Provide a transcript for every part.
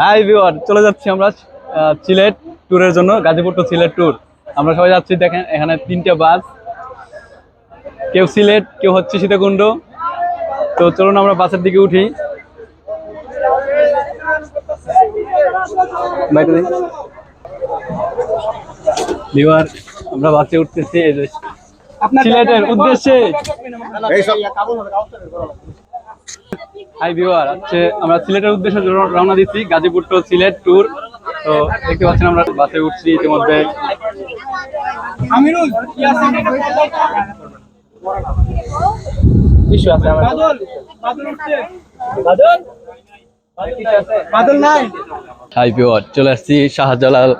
High ভিওয়ার চলে যাচ্ছি আমরা আহ, সিলেট ট্যুরের জন্য গাজীপুর টু সিলেট ট্যুর আমরা সবাই যাচ্ছি দেখেন এখানে তিনটে বাস কেউ সিলেট কেউ হচ্ছে সীতাকুণ্ড। তো চলুন আমরা বাসের দিকে উঠি। ভিওয়ার আমরা বাসে উঠতেছি এই যে সিলেটের উদ্দেশ্যে। হাই ভিউয়ার হচ্ছে আমরা সিলেটের উদ্দেশ্যে রওনা দিচ্ছি। গাজীপুর টু সিলেট ট্যুর তো দেখতে পাচ্ছেন আমরা বাসে উঠছি ইতিমধ্যে। হাই ভিউয়ার চলে আসছি শাহজালাল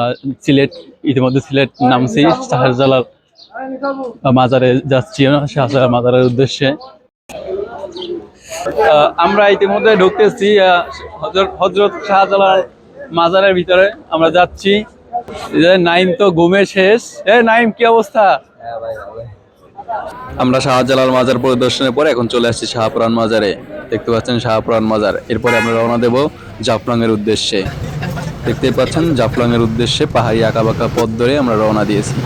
আহ, সিলেট ইতিমধ্যে সিলেট নামছি। শাহজালাল মাজারে যাচ্ছি শাহজালাল মাজারের উদ্দেশ্যে। আমরা ইতিমধ্যে ঢুকতেছি হজরত শাহজালাল মাজারের ভিতরে। আমরা যাচ্ছি। নাইম তো ঘুমে শেষ। এ নাইম, কি অবস্থা? আমরা শাহজালাল মাজার পরিদর্শনের পরে এখন চলে আসছি শাহপুরান মাজারে। দেখতে পাচ্ছেন শাহপুরান মাজার। এরপরে আমরা রওনা দেব জাফলং এর উদ্দেশ্যে। দেখতেই পাচ্ছেন জাফলং এর উদ্দেশ্যে পাহাড়ি আঁকাবাঁকা পথ ধরে আমরা রওনা দিয়েছি।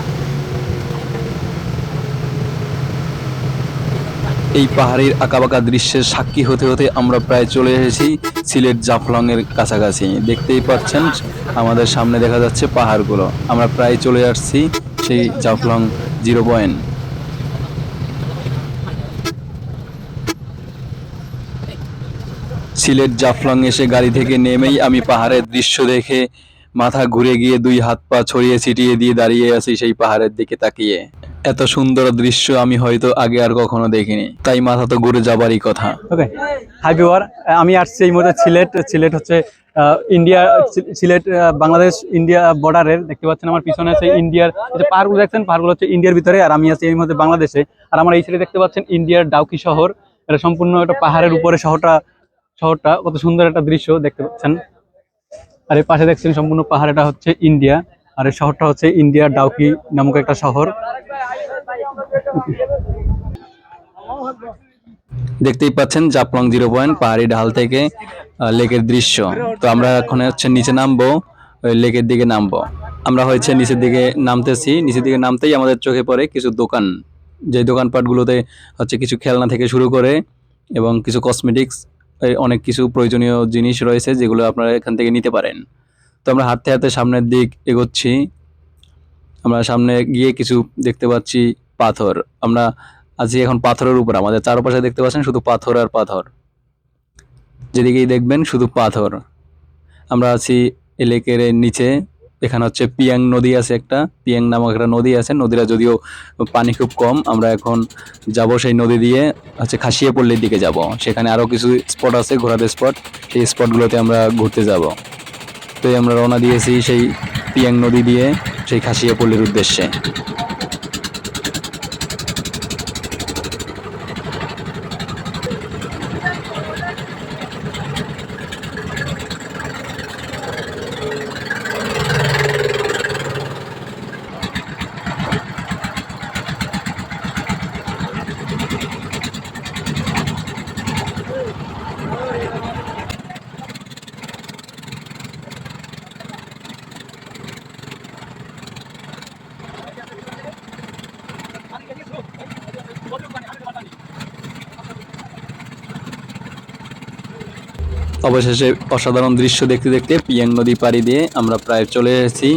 এই পাহাড়ের আঁকাবাঁকা দৃশ্যের সাক্ষী হতে হতে আমরা প্রায় চলে এসেছি সিলেট জাফলং এর কাছাকাছি। দেখতেই পাচ্ছেন, আমাদের সামনে দেখা যাচ্ছে পাহাড়গুলো। আমরা প্রায় চলে আসছি সেই জাফলং জিরো পয়েন্ট। সিলেট জাফলং এসে গাড়ি থেকে নেমেই আমি পাহাড়ের দৃশ্য দেখে মাথা ঘুরে গিয়ে দুই হাত পা ছড়িয়ে ছিটিয়ে দিয়ে দাঁড়িয়ে আছি সেই পাহাড়ের দিকে তাকিয়ে। এত সুন্দর দৃশ্য আমি হয়তো আগে আর কখনো দেখিনি। তাই মাথা তো ঘুরে যাবারই কথা। ওকে হাই আমি আসছি এই মুহূর্তে সিলেট। সিলেট হচ্ছে ইন্ডিয়া সিলেট বাংলাদেশ, ইন্ডিয়া বর্ডারের দেখতে পাচ্ছেন আমার পিছনে আছে ইন্ডিয়ার যে দেখছেন, পাহাড়গুলো হচ্ছে ইন্ডিয়ার ভিতরে, আর আমি আছি এই মুহূর্তে বাংলাদেশে। আর আমার এই সাইডে দেখতে পাচ্ছেন ইন্ডিয়ার ডাউকি শহর। এটা সম্পূর্ণ একটা পাহাড়ের উপরে শহরটা শহরটা, কত সুন্দর একটা দৃশ্য দেখতে পাচ্ছেন। আর এই পাশে দেখছেন সম্পূর্ণ পাহাড়টা হচ্ছে ইন্ডিয়া। আর এই শহরটা হচ্ছে ইন্ডিয়ার ডাউকি নামক একটা শহর। দেখতেই পাচ্ছেন জাপলং জিরো পয়েন্ট পাহাড়ি ঢাল থেকে লেকের দৃশ্য। তো আমরা এখন হচ্ছে নিচে নামবো লেকের দিকে নামবো। আমরা হচ্ছে নিচের দিকে নামতেছি। নিচের দিকে নামতেই আমাদের চোখে পড়ে কিছু দোকান। যে দোকানপাটগুলোতে হচ্ছে কিছু খেলনা থেকে শুরু করে এবং কিছু কসমেটিক্স অনেক কিছু প্রয়োজনীয় জিনিস রয়েছে যেগুলো আপনারা এখান থেকে নিতে পারেন। তো আমরা হাঁটতে হাঁটতে সামনের দিক এগোচ্ছি। আমরা সামনে গিয়ে কিছু দেখতে পাচ্ছি। পাথর। আমরা আছি এখন পাথরের উপর। আমাদের চারপাশে দেখতে পাচ্ছেন শুধু পাথর আর পাথর। যেদিকেই দেখবেন শুধু পাথর। আমরা আছি এই লেকের নিচে। এখানে হচ্ছে পিয়াং নদী আছে একটা। পিয়াং নামক একটা নদী আছে। নদীরা যদিও পানি খুব কম, আমরা এখন যাব সেই নদী দিয়ে হচ্ছে খাসিয়া পল্লীর দিকে যাব। সেখানে আরও কিছু স্পট আছে, ঘোরার স্পট। সেই স্পটগুলোতে আমরা ঘুরতে যাব। তো আমরা রওনা দিয়েছি সেই পিয়াং নদী দিয়ে, সেই খাসিয়া পল্লীর উদ্দেশ্যে। অবশেষে অসাধারণ দৃশ্য দেখতে দেখতে পিয়াং নদী পাড়ি দিয়ে আমরা প্রায় চলে এসেছি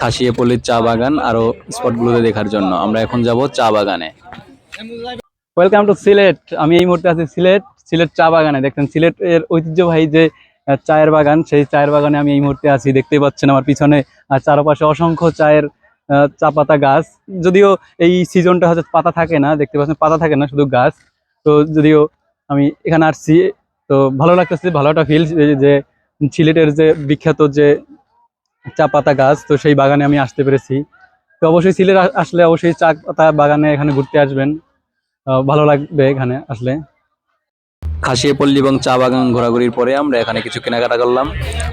খাসিয়াপল্লির চা বাগান আরও স্পটগুলোতে দেখার জন্য। আমরা এখন যাব চা বাগানে। Welcome to Sylhet. আমি এই মুহূর্তে আছি সিলেট সিলেট চা বাগানে। দেখছেন সিলেট এর ঐতিহ্যবাহী যে চায়ের বাগান, সেই চায়ের বাগানে আমি এই মুহূর্তে আছি। দেখতেই পাচ্ছেন আমার পিছনে চারপাশে অসংখ্য চায়ের চা পাতা গাছ। যদিও এই সিজনটা হচ্ছে পাতা থাকে না, দেখতে পাচ্ছেন, পাতা থাকে না, শুধু গাছ। তো যদিও আমি এখানে আসছি তো ভালো লাগতেছে, ভালো একটা ফিল যে সিলেটের যে বিখ্যাত যে চা পাতা গাছ, তো সেই বাগানে আমি আসতে পেরেছি। তো অবশ্যই সিলেট আসলে অবশ্যই চা পাতা বাগানে এখানে ঘুরতে আসবেন। ভালো লাগবে এখানে আসলে। খাসিয়াপল্লী এবং চা বাগান ঘোরাঘুরির পরে আমরা এখানে কিছু কেনাকাটা করলাম।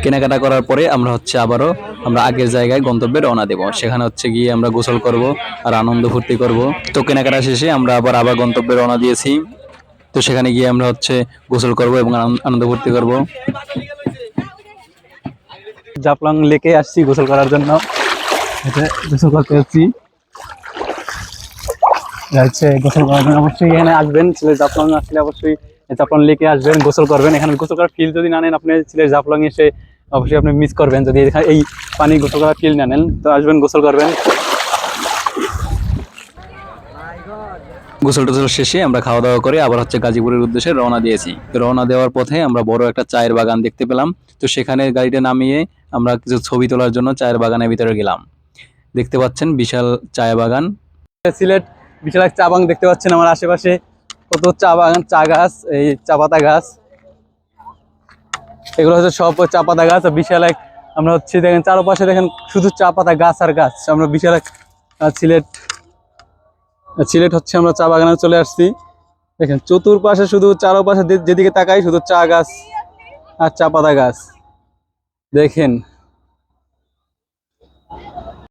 কেনাকাটা করার পরে আমরা হচ্ছে আবারও আমরা আগের জায়গায় গন্তব্যে রওনা দেব। সেখানে হচ্ছে গিয়ে আমরা গোসল করব আর আনন্দ ফুর্তি করব। তো কেনাকাটা শেষে আমরা আবার আবার গন্তব্যে রওনা দিয়েছি। তো সেখানে গিয়ে আমরা হচ্ছে গোসল করব এবং আনন্দ- ফুর্তি করব। জাফলং লেকে আসছি গোসল করার জন্য। গোসল করতে যাচ্ছি। এটা হচ্ছে গোসল করার জন্য। অবশ্যই এখানে আসবেন সিলেট জাফলং আসলে অবশ্যই জাপলং লেকে আসবেন, গোসল করবেন। এখানে গোসল করার ফিল যদি না নেন, আপনি সিলেট জাফলং এসে অবশ্যই আপনি মিস করবেন। যদি এই পানি গোসল করার ফিল না নেন, তো আসবেন, গোসল করবেন। গোসল টোসল শেষে আমরা খাওয়া দাওয়া করে আবার হচ্ছে গাজীপুরের উদ্দেশ্যে রওনা দিয়েছি। রওনা দেওয়ার পথে আমরা বড় একটা চায়ের বাগান দেখতে পেলাম। তো সেখানে গাড়িটা নামিয়ে আমরা কিছু ছবি তোলার জন্য চায়ের বাগানের ভিতরে গেলাম। দেখতে পাচ্ছেন বিশাল চায়ের বাগান। সিলেট বিশাল এক চা বাগান দেখতে পাচ্ছেন আমার আশেপাশে। কত চা বাগান, চা গাছ, এই চা পাতা গাছ। এগুলো হচ্ছে সব চা পাতা গাছ। বিশাল এক, আমরা হচ্ছে দেখেন চারপাশে দেখেন শুধু চা পাতা গাছ আর গাছ। আমরা বিশাল এক সিলেট সিলেট হচ্ছে আমরা চা বাগানে চলে আসছি। দেখেন, চতুর্পাশে শুধু চারোপাশে যেদিকে তাকাই শুধু চা গাছ আর চা পাতা গাছ। দেখেন